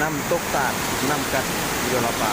น้ำตกตาดน้ำกัดโยลปา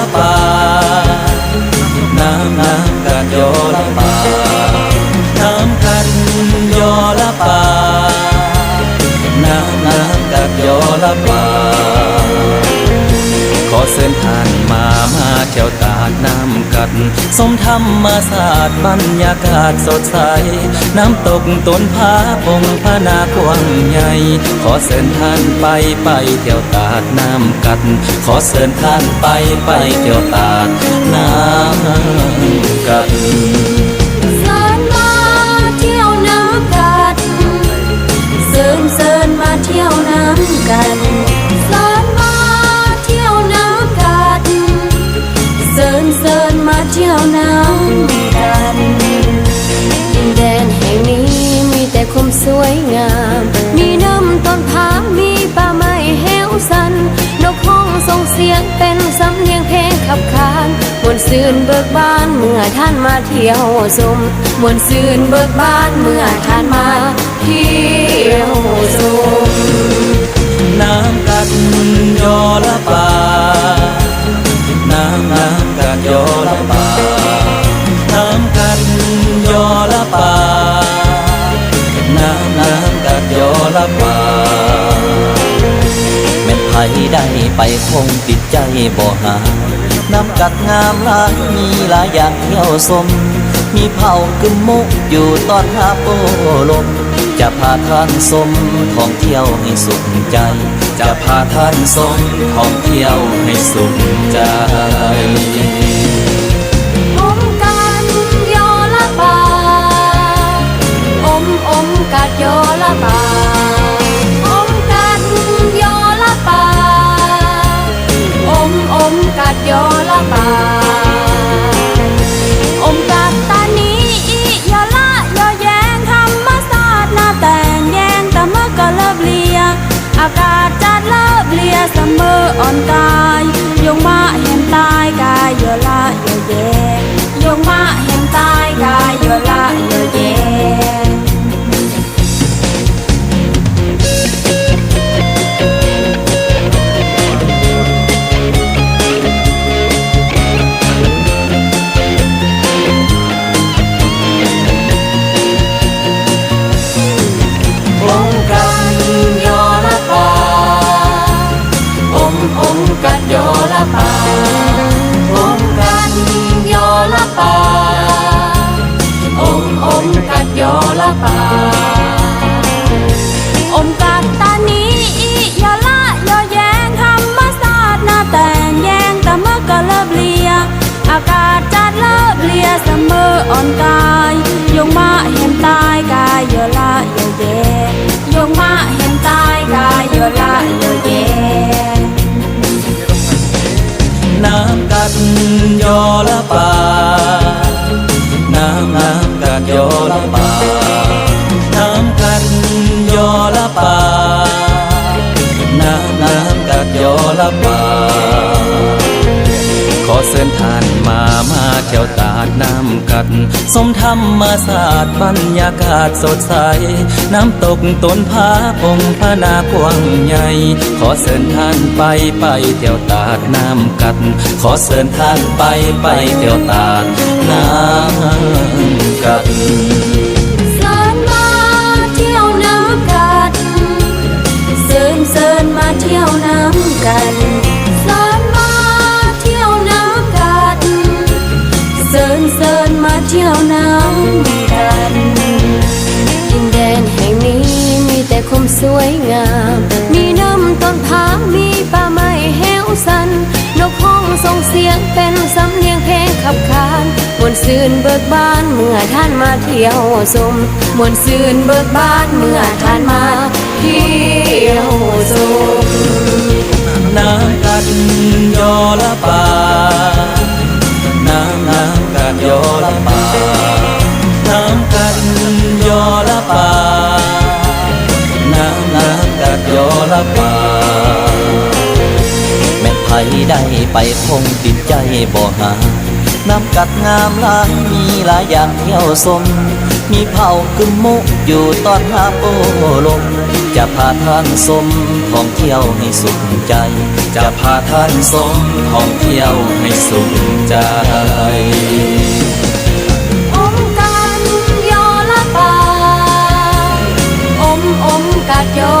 ละปาขอเชิญท่านมามาเที่ยวตาดน้ำกัด สมธรรมศาสตร์บรรยากาศสดใส น้ำตกต้นผาพงพนากว้างใหญ่ ขอเชิญท่านไปไปเที่ยวตาดน้ำกัด ขอเชิญท่านไปไปเที่ยวตาดน้ำกัดำกันสิร์นมาเที่ยวน้ำกันเสิร์นเสิร์นมาเที่ยวน้ำกันดินแดนแห่งนี้มีแต่ความสวยงาม มีน้ำต้นผามีป่าไม้แห้วสัน นกห้องส่งเสียงเป็นสำเนียงเพลงขับขานมวนซื่นเบิกบานเมื่อท่านมาเที่ยวชมมวนซื่นเบิกบานเมื่อท่านมาเที่ยวชม น้ำกัดยอละปาน้ำน้ำกัดยอละปาน้ำกัดยอละปาน้ำน้ำกัดยอละปาแม่นไผได้ไปคงติดใจบ่หาน้ำกัดงามหลายมีหลายอย่างเที่ยวสม มีเผากึมมุกอยู่ตอนหาโปลม จะพาท่านสมท่องเที่ยวให้สุขใจ จะพาท่านสมท่องเที่ยวให้สุขใจอมกันยละปาอมอมกัดยละปาอมกันยอละปาอมอมกัดยอละปา อ่อนกายยงมาเห็นตายกายยละยเยโยงมาเห็นตายกายยละยเยน้ำกัดยอละปาน้ำน้ำกัดยอละปา อละปาขอเชิญทานมามาเที่ยวตาดน้ำกัด สมธรรมศาสตร์บรรยากาศสดใส น้ำตกต้นผาพงพนากว้างใหญ่ ขอเชิญทานไปไปเที่ยวตาดน้ำกัด ขอเชิญทานไปไปเที่ยวตาดน้ำกัด สวยงาม มีน้ำต้นผามีป่าไม้แห้วสัน นกห้องส่งเสียงเป็นสำเนียงเพลงขับขานมวนซื่นเบิกบานเมื่อท่านมาเที่ยวชมมวนซื่นเบิกบานเมื่อท่านมาเที่ยวชมน้ำกัดยอละปา ละปาแม่ไผได้ไปคงติดใจบ่หา น้ำกัดงามหลายมีหลายอย่างเที่ยวสม มีเผากึมมุกอยู่ตอนหาโปลม จะพาท่านสมท่องเที่ยวให้สุขใจ จะพาท่านสมท่องเที่ยวให้สุขใจอมกันยอ